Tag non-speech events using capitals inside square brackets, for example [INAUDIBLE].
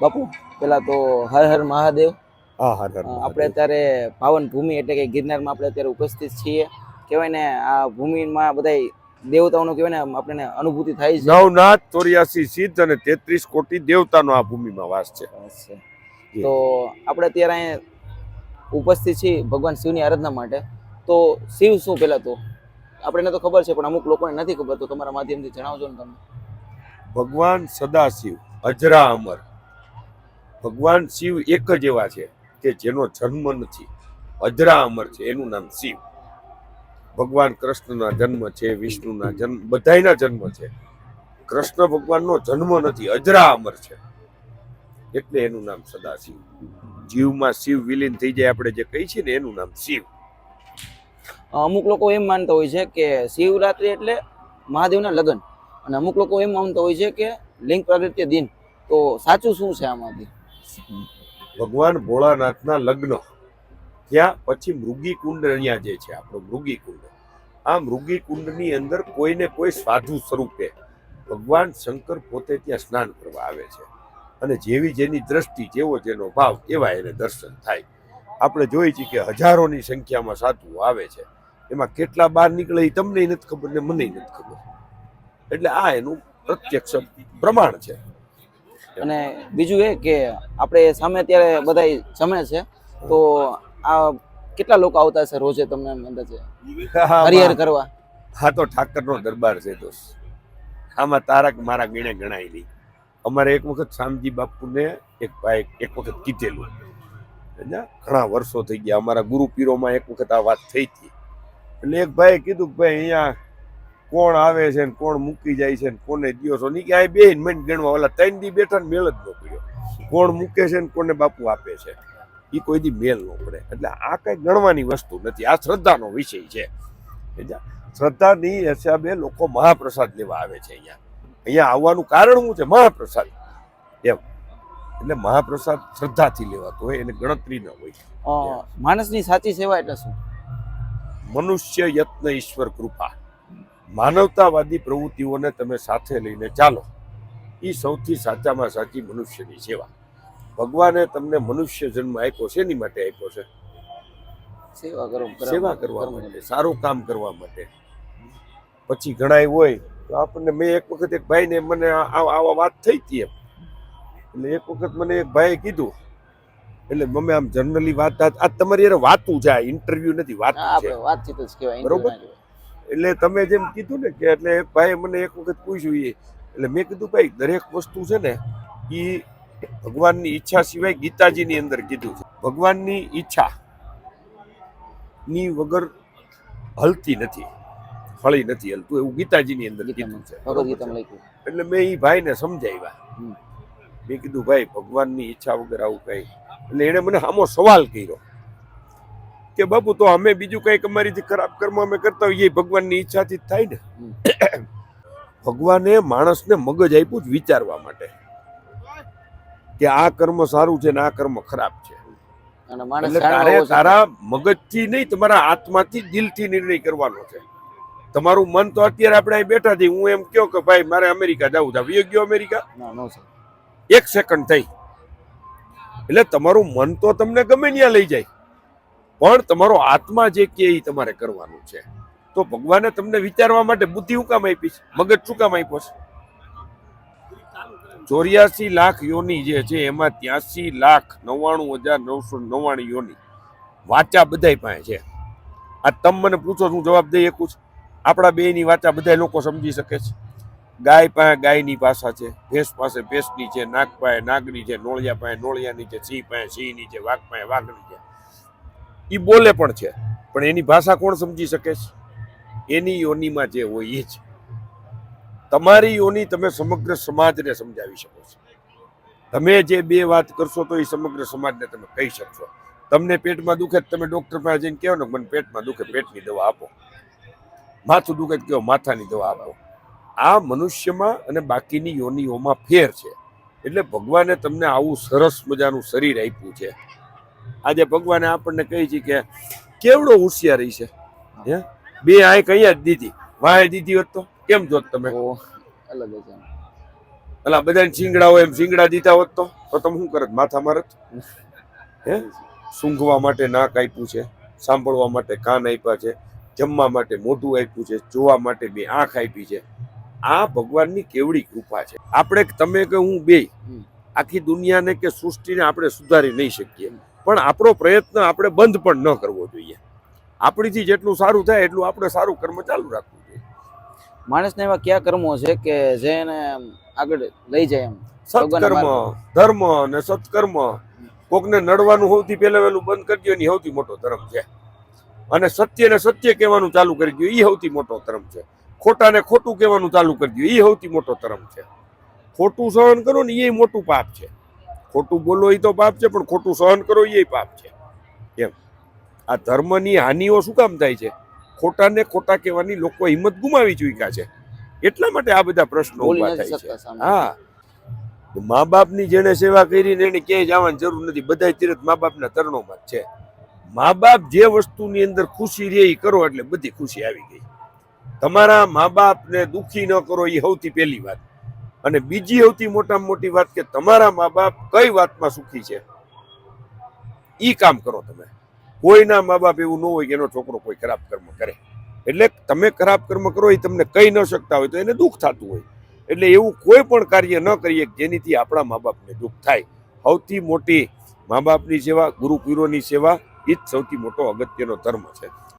બાપુ પેલા તો હર હર મહાદેવ. હા હર આપણે અત્યારે પાવન ભૂમિ એટલે કે ગિરનારમાં આપણે અત્યારે ઉપસ્થિત છીએ. કહેવાય ને આ ભૂમિમાં બધા દેવતાઓનું કહેવાય ને આપણને અનુભૂતિ થાય છે. નવનાથ ચોર્યાસી સિદ્ધ અને તેત્રીસ કોટી દેવતાનો આ ભૂમિમાં વાસ છે. છે. તો આપણે અત્યારે અહીંયા ઉપસ્થિત છીએ ભગવાન શિવની આરાધના માટે. તો શિવ શું પહેલાં તો? આપણને તો ખબર છે પણ અમુક લોકોને નથી ખબર. તો તમારા માધ્યમથી જણાવજો ને તમે. ભગવાન સદાશિવ અજરા અમર. ભગવાન શિવ એક જ એવા છે કે જેનો જન્મ નથી. અજરા અમર છે, એનું નામ શિવ. ભગવાન કૃષ્ણના જન્મ છે, વિષ્ણુના જન્મ, બધાયના જન્મ છે. કૃષ્ણ ભગવાનનો જન્મ નથી અજરા અમર છે. એટલે એનું નામ સદાશિવ. જીવમાં શિવ વિલીન થઈ જાય આપણે જે કહીએ છીએ ને, એનું નામ શિવ. અમુક લોકો એમ માનતા હોય છે કે શિવરાત્રિ એટલે મહાદેવના લગ્ન. અને અમુક લોકો એમ માનતા હોય છે કે લિંગ પ્રાગટ્ય દિન. તો સાચું શું છે આમાંથી ભગવાન ભોળાનાથના લગ્ન. ત્યાં પછી મૃગી કુંડ અહીંયા જે છે, આપણો મૃગી કુંડ આ મૃગી કુંડની અંદર કોઈને કોઈ સાધુ સ્વરૂપે ભગવાન શંકર પોતે ત્યાં સ્નાન કરવા આવે છે. અને જેવી જેની દ્રષ્ટિ, જેવો જેનો ભાવ, એવા એને દર્શન થાય. આપણે જોઈએ છીએ કે હજારોની સંખ્યામાં સાધુઓ આવે છે. એમાં કેટલા બહાર નીકળે એ તમને નથી ખબર ને મને નથી ખબર. એટલે આ એનું પ્રત્યક્ષ પ્રમાણ છે. અને બીજું એ કે આપણે સામે અત્યારે બધા જમે છે તો આ કેટલા લોકો આવતા છે રોજે તમને અંદાજે હરિહર કરવા? હા તો ઠાકરનો દરબાર છે તો આમાં તારક મારા ગીણે ગણાય નહીં અમારે એક વખત શામજી બાપુને એક ભાઈ એક વખત કીધેલું? ઘણા વર્ષો થઈ ગયા. અમારા ગુરુ પીરોમાં એક વખત આ વાત થઈ હતી. એટલે એક ભાઈએ કીધું કે ભાઈ અહીંયા કોણ આવે છે ને કોણ મૂકી જાય છે ને કોને દિયો છો? નહીં કે આ બે મન ગણવા ઓલા ત્રણ દી બેઠા ને મેળ જ ન પડ્યો. કોણ મૂકે છે ને કોને બાપુ આપે છે? એ કોઈ દી મેલ ન પડે. એટલે આ કઈ ગણવાની વસ્તુ નથી. આ શ્રદ્ધાનો વિષય છે? શ્રદ્ધાની હિસાબે લોકો મહાપ્રસાદ લેવા આવે છે અહીંયા. અહીંયા આવવાનું કારણ શું છે? મહાપ્રસાદ. એમ. એટલે મહાપ્રસાદ શ્રદ્ધાથી લેવાતો હોય એને ગણતરી ન હોય. માણસની સાચી સેવા એટલે શું? મનુષ્ય યત્ન ઈશ્વર કૃપા. માનવતાવાદી પ્રવૃત્તિઓને તમે સાથે લઈને ચાલો. એ સૌથી સાચામાં સાચી મનુષ્યની સેવા. ભગવાને તમને મનુષ્ય જન્મ આપ્યો છે એની માટે આપ્યો છે? સેવા કરવા સેવા કરવા માટે સારું કામ કરવા માટે. પછી ઘણા હોય તો આપણને મેં એક વખત એક ભાઈને મને આ- આ- આવા વાત થઈ હતી એમ. એટલે એક વખત મને એક ભાઈએ કીધું એટલે મમ્મી આમ જનરલી વાત આ તમારી યાર વાતું છે ઇન્ટરવ્યુ નથી વાત છે. વાતચીત જ કહેવાય બરોબર. એટલે તમે જેમ કીધું ને કે એટલે એક ભાઈએ મને એક વખત પૂછ્યું એ એટલે મેં કીધું ભાઈ દરેક વસ્તુ છે ને એ ભગવાનની ઈચ્છા સિવાય ગીતાજીની અંદર કીધું છે. ભગવાનની ઈચ્છા ની વગર હલતી નથી ફળી નથી હલતું એવું ગીતાજીની અંદર કીધું છે. એટલે મેં એ ભાઈને સમજાવ્યા. મેં કીધું ભાઈ ભગવાનની ઈચ્છા વગર આવું કઈ. એટલે એણે મને સામો સવાલ કર્યો. કે બાપુ તો અમે બીજું કંઈક અમારીથી ખરાબ કર્મ અમે કરતા હોઈએ એ ભગવાનની ઈચ્છાથી જ થાય ને. [COUGHS] ભગવાને માણસને મગજ આપ્યું જ વિચારવા માટે કે આ કર્મ સારું છે ને આ કર્મ ખરાબ છે. તારે. તારા મગજથી નહીં તમારા આત્માથી દિલથી નિર્ણય કરવાનો છે. તમારું મન તો અત્યારે આપણે અહીં બેઠા છીએ. હું એમ કહ્યો કે ભાઈ મારે અમેરિકા જવું છે. યોગ્ય ગયો અમેરિકા. એક સેકન્ડ થઈ. એટલે તમારું મન તો તમને ગમે ત્યાં લઈ જાય. પણ તમારો આત્મા જે કે એ તમારે કરવાનું છે. તો ભગવાને તમને વિચારવા માટે બુદ્ધિ હું કામ આપી છે? મગજ શું કામ આપ્યો છે? ચોર્યાસી લાખ યોની જે છે, એમાં ત્યાસી લાખ નવ્વાણું હજાર નવસો નવ્વાણું યોની વાચા બધાય પાસે છે. આ તમ મને પૂછો હું જવાબ દઈ શકું છું. આપણા બેની વાચા બધા લોકો સમજી શકે છે. ગાય પાસે ગાયની ભાષા છે, ભેંસ પાસે ભેંસની છે, નાગ પાસે નાગની છે, નોળિયા પાસે નોળિયાની છે, સિંહ પાસે સિંહની છે, વાઘ પાસે વાઘની છે. એ બોલે પણ છે. પણ એની ભાષા કોણ સમજી શકે છે? એની યોનીમાં જે હોય એ જ. તમારી યોની તમે સમગ્ર સમાજને સમજાવી શકો છો. તમે જે બે વાત કરશો તો એ સમગ્ર સમાજને તમે કહી શકશો. તમને પેટમાં દુખે તમે ડોક્ટર પાસે જઈને કહો ને, મને પેટમાં દુખે, પેટની દવા આપો. માથું દુખે કહો, માથાની દવા આપો. આ મનુષ્યમાં અને બાકીની યોનિઓમાં ફેર છે. એટલે ભગવાને તમને આવું સરસ મજાનું શરીર આપ્યું છે. આજે ભગવાને આપણને કહી છે કે કેવડો હોશિયારી છે હે? બે આંખ અહીંયા જ દીધી. વાય દીધી હોત તો કેમ જોત તમે? અલગ છે. અલા બધાને શીંગડા હોય એમ શીંગડા દીધા હોત તો? તો તમે શું કરત? માથા મારત? હે? સૂંઘવા માટે નાક આપ્યું છે સાંભળવા માટે કાન આપ્યા છે જમવા માટે મોઢું આપ્યું છે જોવા માટે બે આંખ આપી છે. આ ભગવાનની કેવડી કૃપા છે. આપણે તમે કે હું બે? આખી દુનિયાને કે સૃષ્ટિને આપણે સુધારી નહીં શકીએ. પણ આપણો પ્રયત્ન આપણે બંધ પણ ન કરવો જોઈએ. આપણીથી જેટલું સારું થાય એટલું આપણે સારું કર્મ ચાલુ રાખવું જોઈએ. માણસને એવા કયા કર્મો છે કે જે એને આગળ લઈ જાય એમ? સત્કર્મ. ધર્મ અને સત્કર્મ. કોકને નડવાનું સૌથી પહેલા વહેલું બંધ કરી દો ને એ સૌથી મોટો ધર્મ છે. અને સત્ય ને સત્ય કહેવાનું ચાલુ કરી દો એ સૌથી મોટો ધર્મ છે. ખોટાને ખોટું કહેવાનું ચાલુ કરી દો એ સૌથી મોટો ધર્મ છે. ખોટું સહન કરો ને એ મોટું પાપ છે. ખોટું બોલો એ તો પાપ છે પણ ખોટું સહન કરો એ પાપ છે. એમ. આ ધર્મની હાનિઓ શું કામ થાય છે? ખોટાને ખોટા કહેવાની લોકો હિંમત ગુમાવી ચૂક્યા છે. એટલા માટે આ બધા પ્રશ્નો ઊભા થાય છે. હા. મા બાપની જેને સેવા કરી ને એને ક્યાંય જવાની જરૂર નથી. બધા તીરથ મા બાપના તરણોમાં જ છે. મા બાપ જે વસ્તુની અંદર ખુશી રહે એ કરો એટલે બધી ખુશી આવી ગઈ. તમારા મા બાપને દુઃખી ન કરો એ સૌથી પહેલી વાત. અને બીજી સૌથી મોટામાં મોટી વાત કે તમારા મા બાપ કઈ વાતમાં સુખી છે? એ કામ કરો તમે. કોઈના મા બાપ એવું ન હોય કે એનો છોકરો કોઈ ખરાબ કર્મ કરે. એટલે તમે ખરાબ કર્મ કરો એ તમને કહી ન શકતા હોય તો એને દુઃખ થતું હોય. એટલે એવું કોઈ પણ કાર્ય ન કરીએ જેનીથી આપણા મા બાપને દુઃખ થાય. સૌથી મોટી મા બાપની સેવા ગુરુ પીરોની સેવા, એ જ સૌથી મોટો અગત્યનો ધર્મ છે.